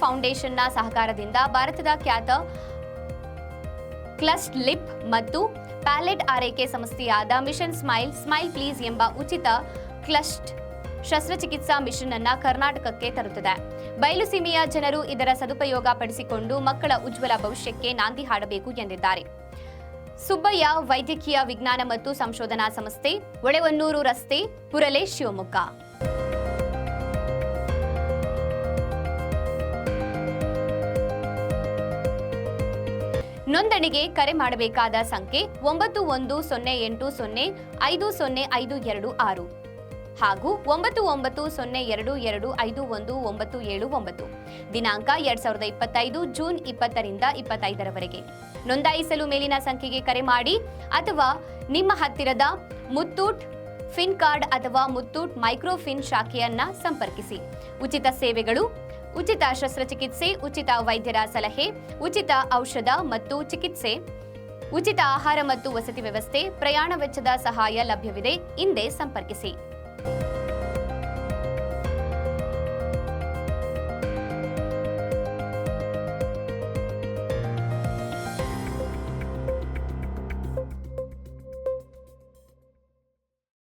ಫೌಂಡೇಶನ್ನ ಸಹಕಾರದಿಂದ ಭಾರತದ ಖ್ಯಾತ ಕ್ಲಸ್ಟ್ ಲಿಪ್ ಮತ್ತು ಪ್ಯಾಲೆಟ್ ಆರೈಕೆ ಸಂಸ್ಥೆಯಾದ ಮಿಷನ್ ಸ್ಮೈಲ್ ಸ್ಮೈಲ್ ಪ್ಲೀಸ್ ಎಂಬ ಉಚಿತ ಕ್ಲಸ್ಟ್ ಶಸ್ತ್ರಚಿಕಿತ್ಸಾ ಮಿಷನ್ ಅನ್ನ ಕರ್ನಾಟಕಕ್ಕೆ ತರುತ್ತದೆ. ಬಯಲುಸೀಮೆಯ ಜನರು ಇದರ ಸದುಪಯೋಗ ಪಡಿಸಿಕೊಂಡು ಮಕ್ಕಳ ಉಜ್ವಲ ಭವಿಷ್ಯಕ್ಕೆ ನಾಂದಿ ಹಾಡಬೇಕು ಎಂದಿದ್ದಾರೆ. ಸುಬ್ಬಯ್ಯ ವೈದ್ಯಕೀಯ ವಿಜ್ಞಾನ ಮತ್ತು ಸಂಶೋಧನಾ ಸಂಸ್ಥೆ ಒಳೆವನ್ನೂರು ರಸ್ತೆ, ಪುರಲೆ ಶಿವಮೊಗ್ಗ. ನೋಂದಣಿಗೆ ಕರೆ ಮಾಡಬೇಕಾದ ಸಂಖ್ಯೆ ಒಂಬತ್ತು ಒಂದು ಸೊನ್ನೆ ಎಂಟು ಸೊನ್ನೆ ಐದು ಸೊನ್ನೆ ಐದು ಎರಡು ಆರು. ಹಾಗೂ ಒಂಬತ್ತು ಒಂಬತ್ತು ಸೊನ್ನೆ ಎರಡು ಎರಡು ಐದು ಒಂದು ಒಂಬತ್ತು ಏಳು ಒಂಬತ್ತು. ದಿನಾಂಕ ಎರಡ್ ಸಾವಿರದ ಇಪ್ಪತ್ತೈದು, ಜೂನ್ ಇಪ್ಪತ್ತರಿಂದ ಇಪ್ಪತ್ತೈದರವರೆಗೆ. ನೋಂದಾಯಿಸಲು ಮೇಲಿನ ಸಂಖ್ಯೆಗೆ ಕರೆ ಮಾಡಿ ಅಥವಾ ನಿಮ್ಮ ಹತ್ತಿರದ ಮುತ್ತೂಟ್ ಫಿನ್ ಕಾರ್ಡ್ ಅಥವಾ ಮುತ್ತೂಟ್ ಮೈಕ್ರೋಫಿನ್ ಶಾಖೆಯನ್ನ ಸಂಪರ್ಕಿಸಿ. ಉಚಿತ ಸೇವೆಗಳು ಉಚಿತ ಶಸ್ತ್ರಚಿಕಿತ್ಸೆ, ಉಚಿತ ವೈದ್ಯರ ಸಲಹೆ, ಉಚಿತ ಔಷಧ ಮತ್ತು ಚಿಕಿತ್ಸೆ, ಉಚಿತ ಆಹಾರ ಮತ್ತು ವಸತಿ ವ್ಯವಸ್ಥೆ, ಪ್ರಯಾಣ ವೆಚ್ಚದ ಸಹಾಯ ಲಭ್ಯವಿದೆ. ಹಿಂದೆ ಸಂಪರ್ಕಿಸಿ.